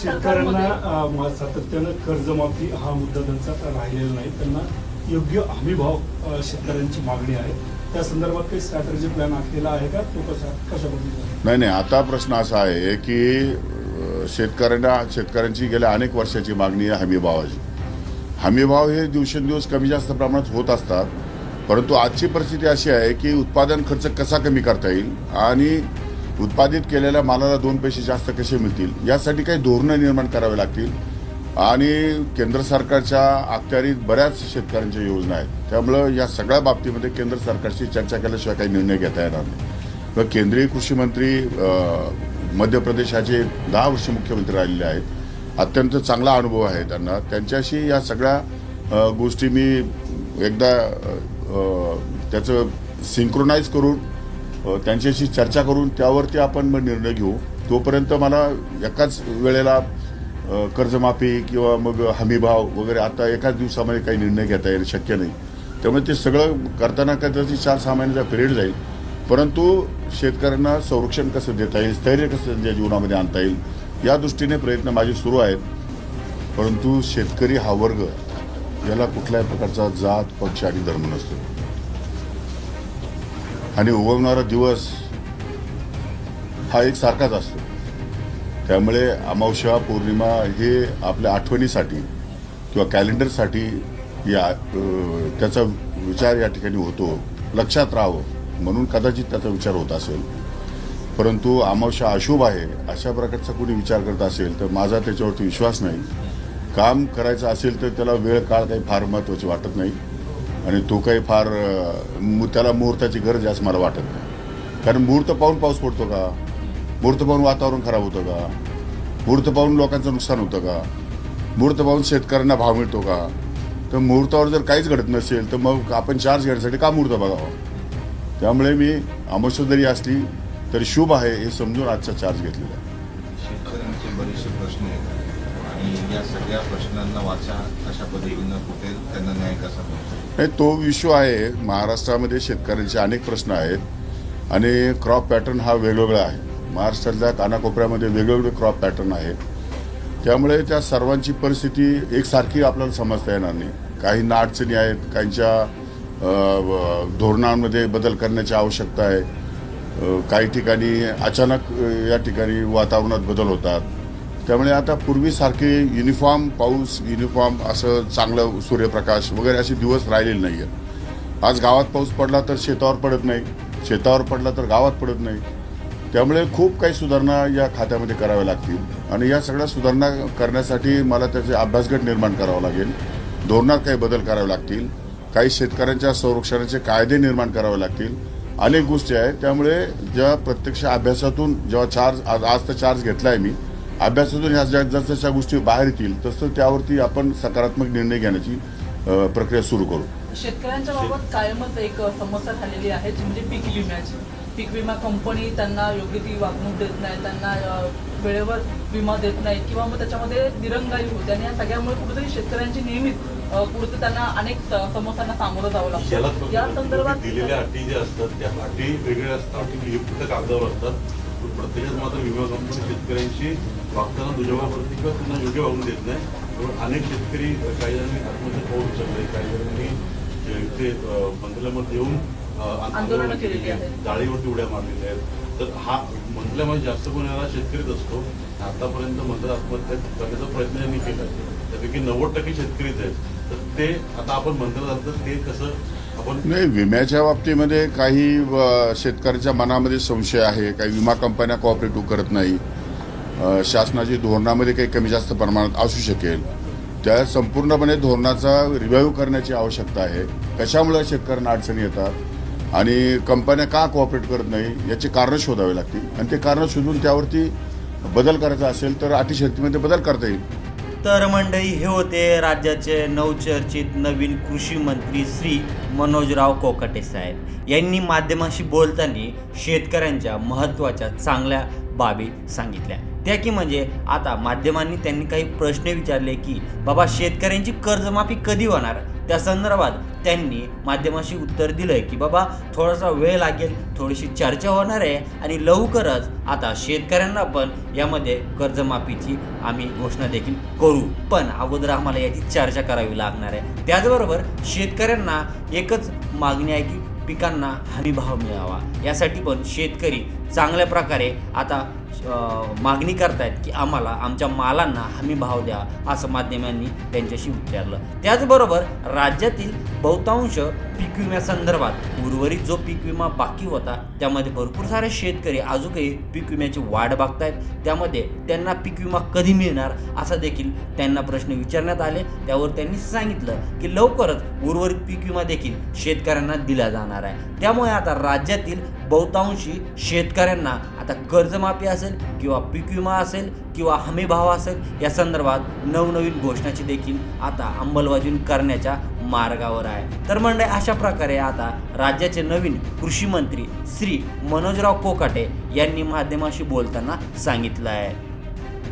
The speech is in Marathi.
शेतकऱ्यांना सातत्यानं कर्जमाफी हा मुद्दा त्यांचा राहिलेला नाही. त्यांना योग्य शेतकऱ्यांची मागणी आहे. त्या संदर्भात काही स्ट्रॅटर्जी प्लॅन आखलेला आहे का? तो कसा कशा पद्धतीने? नाही नाही. आता प्रश्न असा आहे की शेतकऱ्यांना शेतकऱ्यांची गेल्या अनेक वर्षाची मागणी आहे हमीभावाची. हमीभाव हे दिवसेंदिवस कमी जास्त प्रमाणात होत असतात. परंतु आजची परिस्थिती अशी आहे की उत्पादन खर्च कसा कमी करता येईल आणि उत्पादित केलेल्या मालाला दोन पैसे जास्त कसे मिळतील? यासाठी काही धोरणं निर्माण करावे लागतील. आणि केंद्र सरकारच्या अखत्यारीत बऱ्याच शेतकऱ्यांच्या योजना आहेत. त्यामुळं या सगळ्या बाबतीमध्ये केंद्र सरकारशी चर्चा केल्याशिवाय काही निर्णय घेता येणार नाही. व केंद्रीय कृषी मंत्री मध्य प्रदेशाचे दहा वर्ष मुख्यमंत्री राहिलेले आहेत अत्यंत चांगला अनुभव आहे त्यांना. त्यांच्याशी या सगळ्या गोष्टी मी एकदा त्याचं सिंक्रोनाइज करून त्यांच्याशी चर्चा करून त्यावरती आपण मग निर्णय घेऊ. तोपर्यंत मला एकाच वेळेला कर्जमाफी किंवा मग हमीभाव वगैरे आता एकाच दिवसामध्ये काही निर्णय घेता येईल शक्य नाही. त्यामुळे ते सगळं करताना कदाचित चार सहा महिन्याचा पिरियड जाईल. परंतु शेतकऱ्यांना संरक्षण कसं देता येईल स्थैर्य कसं त्यांच्या जीवनामध्ये आणता येईल या दृष्टीने प्रयत्न माझे सुरू आहेत. परंतु शेतकरी हा वर्ग याला कुठल्याही प्रकारचा जात पक्ष आणि धर्म नसतो. आणि उगवणारा दिवस हा एक सारखाच असतो. त्यामुळे अमावस्या पौर्णिमा हे आपल्या आठवणीसाठी किंवा कॅलेंडरसाठी या त्याचा विचार या ठिकाणी होतो लक्षात राहावं म्हणून कदाचित त्याचा विचार होत असेल. परंतु अमावस्या अशुभ आहे अशा प्रकारचा कोणी विचार करत असेल तर माझा त्याच्यावरती विश्वास नाही. काम करायचं असेल तर त्याला वेळ काळ काही फार महत्त्वाची वाटत नाही. आणि तो काही फार त्याला मुहूर्ताची गरज आहे असं मला वाटत नाही. कारण मुहूर्त पाहून पाऊस पडतो का? मुहूर्त पाहून वातावरण खराब होतं का? मुहूर्त पाहून लोकांचं नुकसान होतं का? मुहूर्त पाहून शेतकऱ्यांना भाव मिळतो का? तर मुहूर्तावर जर काहीच घडत नसेल तर मग आपण चार्ज घेण्यासाठी का मुहूर्त बघावा? त्यामुळे मी अमावस्या जरी असली तरी शुभ आहे हे समजून आजचा चार्ज घेतलेला आहे. आणि या सगळ्या प्रश्नांना वाचा पद्धतीनं त्यांना न्याय कसा नाही तो विश्व आहे. महाराष्ट्रामध्ये शेतकऱ्यांचे अनेक प्रश्न आहेत. आणि क्रॉप पॅटर्न हा वेगवेगळा आहे. महाराष्ट्रातल्या कानाकोपऱ्यामध्ये वेगवेगळे क्रॉप पॅटर्न आहेत. त्यामुळे त्या सर्वांची परिस्थिती एकसारखी आपल्याला समजता येणार नाही. काहींना अडचणी आहेत. काहींच्या धोरणांमध्ये बदल करण्याची आवश्यकता आहे. काही ठिकाणी अचानक या ठिकाणी वातावरणात बदल होतात. त्यामुळे आता पूर्वीसारखे युनिफॉर्म पाऊस युनिफॉर्म असं चांगलं सूर्यप्रकाश वगैरे असे दिवस राहिलेले नाही आहेत आज गावात पाऊस पडला तर शेतावर पडत नाही. शेतावर पडला तर गावात पडत नाही. त्यामुळे खूप काही सुधारणा या खात्यामध्ये कराव्या लागतील. आणि या सगळ्या सुधारणा करण्यासाठी मला त्याचे अभ्यासगट निर्माण करावा लागेल. धोरणात काही बदल करावे लागतील. काही शेतकऱ्यांच्या संरक्षणाचे कायदे निर्माण करावे लागतील. अनेक गोष्टी आहेत. त्यामुळे ज्या प्रत्यक्ष अभ्यासातून जेव्हा चार्ज आज आज तर चार्ज घेतला आहे मी अभ्यासातून ह्या ज्या जसजशा गोष्टी बाहेर येतील तसं त्यावरती आपण सकारात्मक निर्णय घेण्याची प्रक्रिया सुरू करू. शेतकऱ्यांच्या बाबत कायमच एक समस्या झालेली आहे ती म्हणजे पीक विम्याची. पीक विमा कंपनी त्यांना योग्य ती वागणूक देत नाही त्यांना वेळेवर विमा देत नाही किंवा मग त्याच्यामध्ये दिरंगाई होते. आणि या सगळ्यामुळे कुठेतरी शेतकऱ्यांची नेहमीच अ, पुढे त्यांना अनेक समस्यांना सामोरं जावं लागतं. या संदर्भात दिलेल्या अटी ज्या असतात त्या अटी वेगळ्या असतात अटी कागदावर असतात पण प्रत्येकात मात्र विमा कंपनी शेतकऱ्यांशी वागताना दुजाभावावरती किंवा त्यांना योग्य वागून देत नाही. त्यामुळे अनेक शेतकरी काही जणांनी आत्महत्या पाहू शकले. काही जणांनी इथे मंत्रालयामध्ये येऊन आंदोलनं केलेली आहेत. जाळीवरती उड्या मारलेल्या आहेत. तर हा मंत्रालयामध्ये जास्त कोण याला शेतकरीच असतो. आतापर्यंत मंत्र आत्महत्या करण्याचा प्रयत्न यांनी केला त्यापैकी नव्वद टक्के शेतकरीच आहेत. तर ते आता आपण मंत्रालयात तर ते कसं आपण नाही विम्याच्या बाबतीमध्ये काही शेतकऱ्याच्या मनामध्ये संशय आहे. काही विमा कंपन्या कॉपरेटिव्ह करत नाही. शासनाची धोरणामध्ये काही कमी जास्त प्रमाणात असू शकेल. त्या संपूर्णपणे धोरणाचा रिव्ह्यू करण्याची आवश्यकता आहे. कशामुळे शेतकऱ्यांना अडचणी येतात? आणि कंपन्या का कॉपरेट करत नाही? याची कारणं शोधावी लागतील. आणि ते कारणं शोधून त्यावरती बदल करायचा असेल तर अतिशक्तीमध्ये बदल करता येईल. तर मंडळी हे होते राज्याचे नवचर्चित नवीन कृषी मंत्री श्री मनोजराव कोकाटे साहेब. यांनी माध्यमाशी बोलताना शेतकऱ्यांच्या महत्त्वाच्या चांगल्या बाबी सांगितल्या. त्या की म्हणजे आता माध्यमांनी त्यांनी काही प्रश्न विचारले की बाबा शेतकऱ्यांची कर्जमाफी कधी होणार? त्या संदर्भात त्यांनी माध्यमाशी उत्तर दिलंय की बाबा थोडासा वेळ लागेल थोडीशी चर्चा होणार आहे आणि लवकरच आता शेतकऱ्यांना पण यामध्ये कर्जमाफीची आम्ही घोषणा देखील करू. पण अगोदर आम्हाला याची चर्चा करावी लागणार आहे. त्याचबरोबर शेतकऱ्यांना एकच मागणी आहे की पिकांना हमी भाव मिळावा. यासाठी पण शेतकरी चांगल्या प्रकारे आता मागणी करतायत की आम्हाला आमच्या मालांना हमी भाव द्या असं माध्यमांनी त्यांच्याशी विचारलं. त्याचबरोबर राज्यातील बहुतांश पीक विम्यासंदर्भात उर्वरित जो पीक विमा बाकी होता त्यामध्ये भरपूर सारे शेतकरी अजूनही पीक विम्याची वाढ बघतायत. त्यामध्ये त्यांना पीक विमा कधी मिळणार असा देखील त्यांना प्रश्न विचारण्यात आले. त्यावर त्यांनी सांगितलं की लवकरच उर्वरित पीक विमा देखील शेतकऱ्यांना दिला जाणार आहे. त्यामुळे आता राज्यातील बहुतांशी शेतकऱ्यांना आता कर्जमाफी असेल किंवा पीक विमा असेल किंवा हमीभाव असेल या संदर्भात नवनवीन घोषणाची देखील आता अंमलबजावणी करण्याच्या मार्गावर आहे. तर म्हणजे अशा प्रकारे आता राज्याचे नवीन कृषी मंत्री श्री मनोजराव कोकाटे यांनी माध्यमाशी बोलताना सांगितलं आहे.